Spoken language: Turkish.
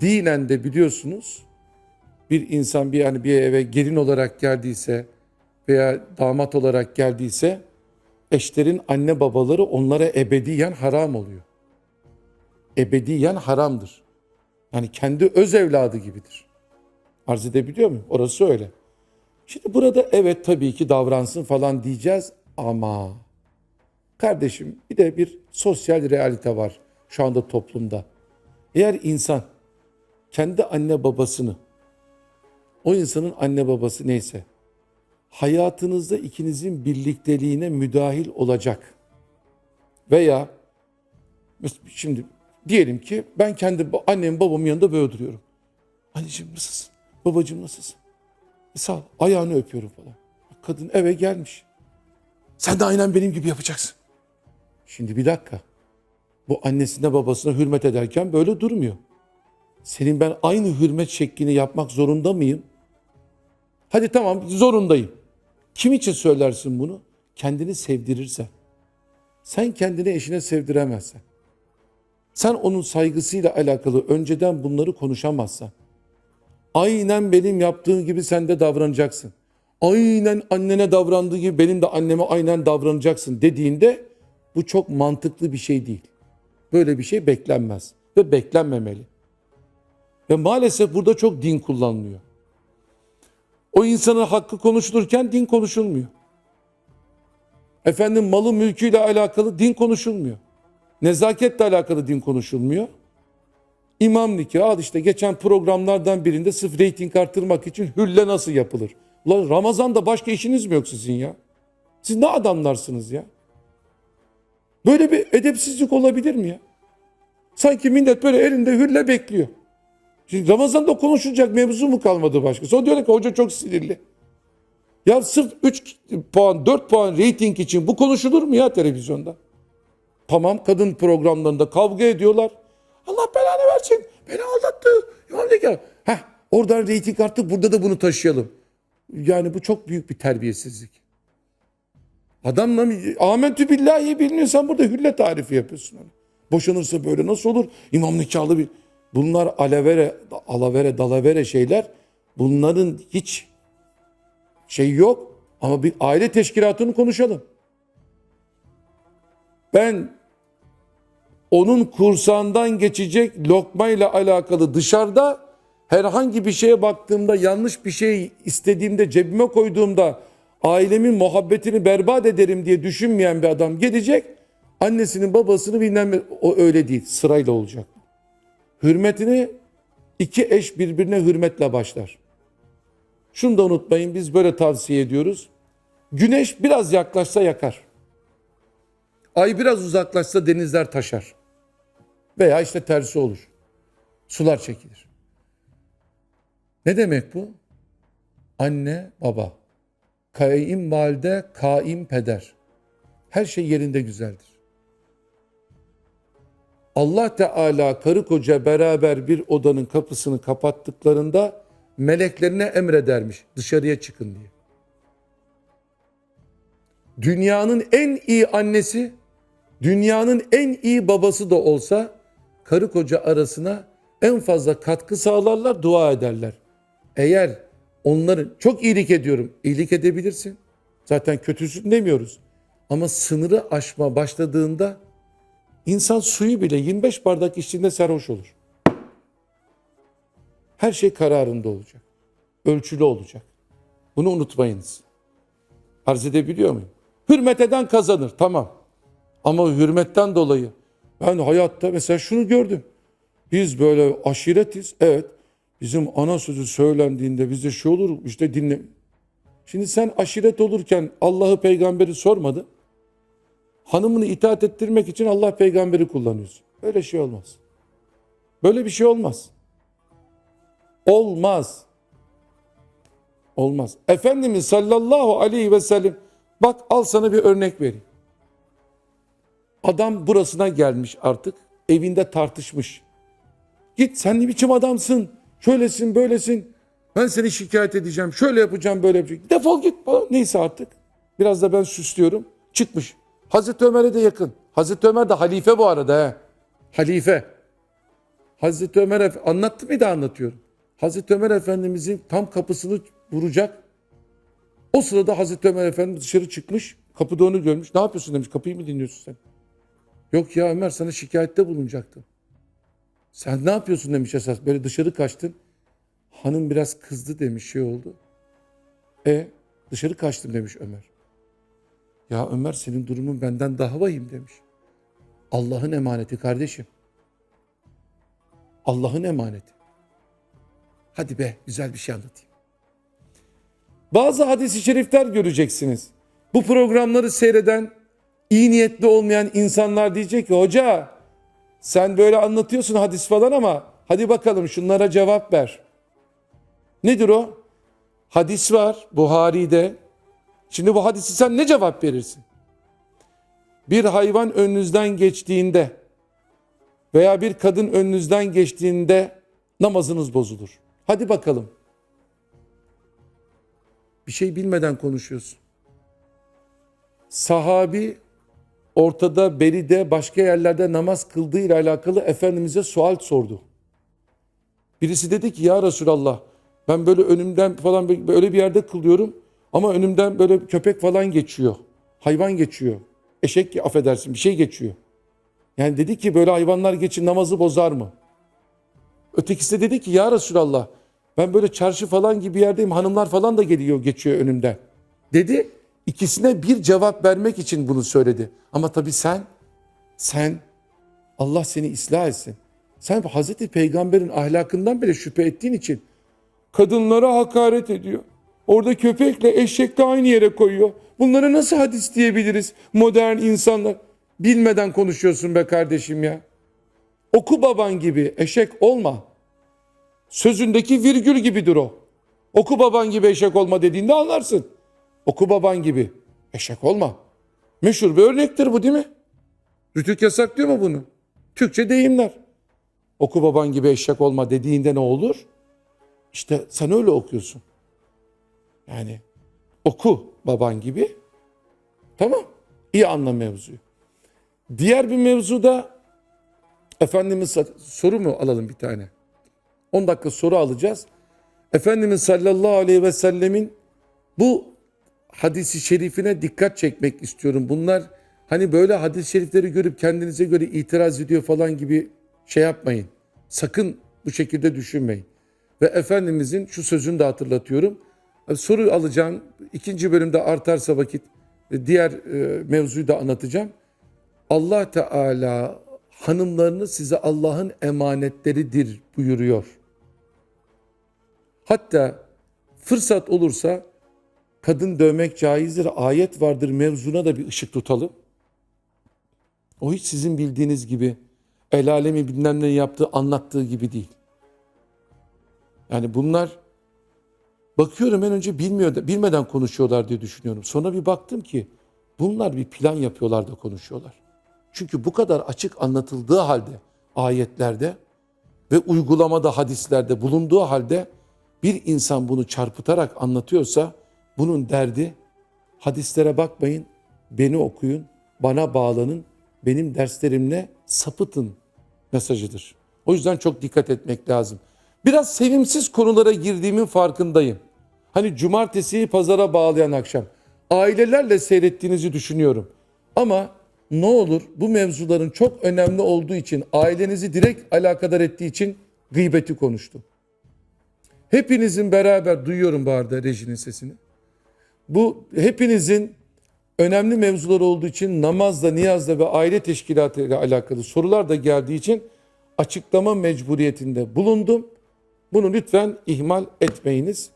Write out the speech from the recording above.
dinen de biliyorsunuz bir insan bir yani bir eve gelin olarak geldiyse veya damat olarak geldiyse eşlerin anne babaları onlara ebediyen haram oluyor. Ebediyen haramdır. Yani kendi öz evladı gibidir. Arz edebiliyor muyum? Orası öyle. Şimdi burada evet tabii ki davransın falan diyeceğiz ama kardeşim bir de bir sosyal realite var şu anda toplumda. Eğer insan kendi anne babasını o insanın anne babası neyse hayatınızda ikinizin birlikteliğine müdahil olacak veya şimdi diyelim ki ben kendi annem babamın yanında böyle duruyorum. Anneciğim nasılsın? Babacığım nasılsın? E sağ ol. Ayağını öpüyorum falan. Kadın eve gelmiş. Sen de aynen benim gibi yapacaksın. Şimdi bir dakika. Bu annesine babasına hürmet ederken böyle durmuyor. Senin ben aynı hürmet şeklini yapmak zorunda mıyım? Hadi tamam zorundayım. Kim için söylersin bunu? Kendini sevdirirsen. Sen kendini eşine sevdiremezsen. Sen onun saygısıyla alakalı önceden bunları konuşamazsan. Aynen benim yaptığım gibi sen de davranacaksın. Aynen annene davrandığı gibi benim de anneme aynen davranacaksın dediğinde bu çok mantıklı bir şey değil. Böyle bir şey beklenmez ve beklenmemeli. Ve maalesef burada çok din kullanılıyor. O insanın hakkı konuşulurken din konuşulmuyor. Efendim malı mülküyle alakalı din konuşulmuyor. Nezaketle alakalı din konuşulmuyor. İmam nikahı al işte geçen programlardan birinde sırf reyting arttırmak için hülle nasıl yapılır? Ulan Ramazan'da başka işiniz mi yok sizin ya? Siz ne adamlarsınız ya? Böyle bir edepsizlik olabilir mi ya? Sanki millet böyle elinde hülle bekliyor. Şimdi Ramazan'da konuşulacak mevzu mu kalmadı başka? Sonra diyorlar ki hoca çok sinirli. Ya sırf 3 puan 4 puan reyting için bu konuşulur mu ya televizyonda? Tamam kadın programlarında kavga ediyorlar. Allah belanı versin. Beni aldattı. Ne gel? Heh, oradan reyting arttı burada da bunu taşıyalım. Yani bu çok büyük bir terbiyesizlik. Adamla amentü billahi bilmiyorsan burada hülle tarifi yapıyorsun. Hani. Boşanırsa böyle nasıl olur? İmam nikahlı bir... Bunlar alavere, alavere, dalavere şeyler. Bunların hiç şey yok. Ama bir aile teşkilatını konuşalım. Ben onun kursağından geçecek lokmayla alakalı dışarıda herhangi bir şeye baktığımda yanlış bir şey istediğimde cebime koyduğumda ailemin muhabbetini berbat ederim diye düşünmeyen bir adam gelecek annesinin babasını bilmem o öyle değil sırayla olacak. Hürmetini iki eş birbirine hürmetle başlar. Şunu da unutmayın biz böyle tavsiye ediyoruz. Güneş biraz yaklaşsa yakar. Ay biraz uzaklaşsa denizler taşar. Veya işte tersi olur. Sular çekilir. Ne demek bu? Anne, baba. Kaim valide, kaim peder. Her şey yerinde güzeldir. Allah Teala karı koca beraber bir odanın kapısını kapattıklarında meleklerine emredermiş dışarıya çıkın diye. Dünyanın en iyi annesi, dünyanın en iyi babası da olsa karı koca arasına en fazla katkı sağlarlar, dua ederler. Eğer onların çok iyilik ediyorum, iyilik edebilirsin. Zaten kötüsün demiyoruz. Ama sınırı aşma başladığında insan suyu bile 25 bardak içtiğinde sarhoş olur. Her şey kararında olacak. Ölçülü olacak. Bunu unutmayınız. Arz edebiliyor muyum? Hürmet eden kazanır tamam. Ama hürmetten dolayı ben hayatta mesela şunu gördüm. Biz böyle aşiretiz. Evet. Bizim ana sözü söylendiğinde bize şu olur işte dinle. Şimdi sen aşiret olurken Allah'ı peygamberi sormadı. Hanımını itaat ettirmek için Allah peygamberi kullanıyorsun. Öyle şey olmaz. Böyle bir şey olmaz. Olmaz. Olmaz. Efendimiz sallallahu aleyhi ve sellem bak al sana bir örnek vereyim. Adam burasına gelmiş artık. Evinde tartışmış. Git sen ne biçim adamsın? Şöylesin böylesin. Ben seni şikayet edeceğim. Şöyle yapacağım böyle yapacağım. Defol git. Neyse artık. Biraz da ben süslüyorum. Çıkmış. Hazreti Ömer'e de yakın. Hazreti Ömer de halife bu arada he. Halife. Hazreti Ömer Efe- anlattım bir daha anlatıyorum. Hazreti Ömer Efendimizin tam kapısını vuracak. O sırada Hazreti Ömer Efendimiz dışarı çıkmış. Kapıda onu görmüş. Ne yapıyorsun demiş. Kapıyı mı dinliyorsun sen? Yok ya Ömer sana şikayette bulunacaktım. Sen ne yapıyorsun demiş esas. Böyle dışarı kaçtın. Hanım biraz kızdı demiş şey oldu. E dışarı kaçtım demiş Ömer. Ya Ömer senin durumun benden daha vahim demiş. Allah'ın emaneti kardeşim. Allah'ın emaneti. Hadi be güzel bir şey anlatayım. Bazı hadis-i şerifler göreceksiniz. Bu programları seyreden iyi niyetli olmayan insanlar diyecek ki hoca sen böyle anlatıyorsun hadis falan ama hadi bakalım şunlara cevap ver. Nedir o? Hadis var Buhari'de. Şimdi bu hadisi sen ne cevap verirsin? Bir hayvan önünüzden geçtiğinde veya bir kadın önünüzden geçtiğinde namazınız bozulur. Hadi bakalım. Bir şey bilmeden konuşuyorsun. Sahabi ortada, beride, başka yerlerde namaz kıldığı ile alakalı Efendimiz'e sual sordu. Birisi dedi ki ya Resulallah ben böyle önümden falan böyle bir yerde kılıyorum ama önümden böyle köpek falan geçiyor. Hayvan geçiyor. Eşek affedersin bir şey geçiyor. Yani dedi ki böyle hayvanlar geçin namazı bozar mı? Ötekisi de dedi ki ya Resulallah ben böyle çarşı falan gibi yerdeyim hanımlar falan da geliyor geçiyor önümden. Dedi ikisine bir cevap vermek için bunu söyledi. Ama tabii sen sen Allah seni ıslah etsin. Sen Hazreti Peygamber'in ahlakından bile şüphe ettiğin için kadınlara hakaret ediyor. Orada köpekle eşekle aynı yere koyuyor. Bunlara nasıl hadis diyebiliriz modern insanlar? Bilmeden konuşuyorsun be kardeşim ya. Oku baban gibi eşek olma. Sözündeki virgül gibidir o. Oku baban gibi eşek olma dediğinde anlarsın. Oku baban gibi eşek olma. Meşhur bir örnektir bu değil mi? Rütük yasaklıyor mu bunu? Türkçe deyimler. Oku baban gibi eşek olma dediğinde ne olur? İşte sen öyle okuyorsun. Yani oku baban gibi. Tamam. İyi anla mevzuyu. Diğer bir mevzuda Efendimiz soru mu alalım bir tane? 10 dakika soru alacağız. Efendimiz sallallahu aleyhi ve sellemin bu hadisi şerifine dikkat çekmek istiyorum. Bunlar hani böyle hadis-i şerifleri görüp kendinize göre itiraz ediyor falan gibi şey yapmayın. Sakın bu şekilde düşünmeyin. Ve Efendimizin şu sözünü de hatırlatıyorum. Soru alacağım. İkinci bölümde artarsa vakit diğer e, mevzuyu da anlatacağım. Allah Teala hanımlarını size Allah'ın emanetleridir buyuruyor. Hatta fırsat olursa kadın dövmek caizdir, ayet vardır mevzuna da bir ışık tutalım. O hiç sizin bildiğiniz gibi el alemi bilmem ne yaptığı anlattığı gibi değil. Yani bunlar bakıyorum en önce bilmiyor bilmeden konuşuyorlar diye düşünüyorum. Sonra bir baktım ki bunlar bir plan yapıyorlar da konuşuyorlar. Çünkü bu kadar açık anlatıldığı halde ayetlerde ve uygulamada hadislerde bulunduğu halde bir insan bunu çarpıtarak anlatıyorsa bunun derdi hadislere bakmayın, beni okuyun, bana bağlanın, benim derslerimle sapıtın mesajıdır. O yüzden çok dikkat etmek lazım. Biraz sevimsiz konulara girdiğimin farkındayım. Hani cumartesiyi pazara bağlayan akşam. Ailelerle seyrettiğinizi düşünüyorum. Ama ne olur bu mevzuların çok önemli olduğu için, ailenizi direkt alakadar ettiği için gıybeti konuştum. Hepinizin beraber duyuyorum bu arada rejinin sesini. Bu hepinizin önemli mevzular olduğu için namazla, niyazla ve aile teşkilatı ile alakalı sorular da geldiği için açıklama mecburiyetinde bulundum. Bunu lütfen ihmal etmeyiniz.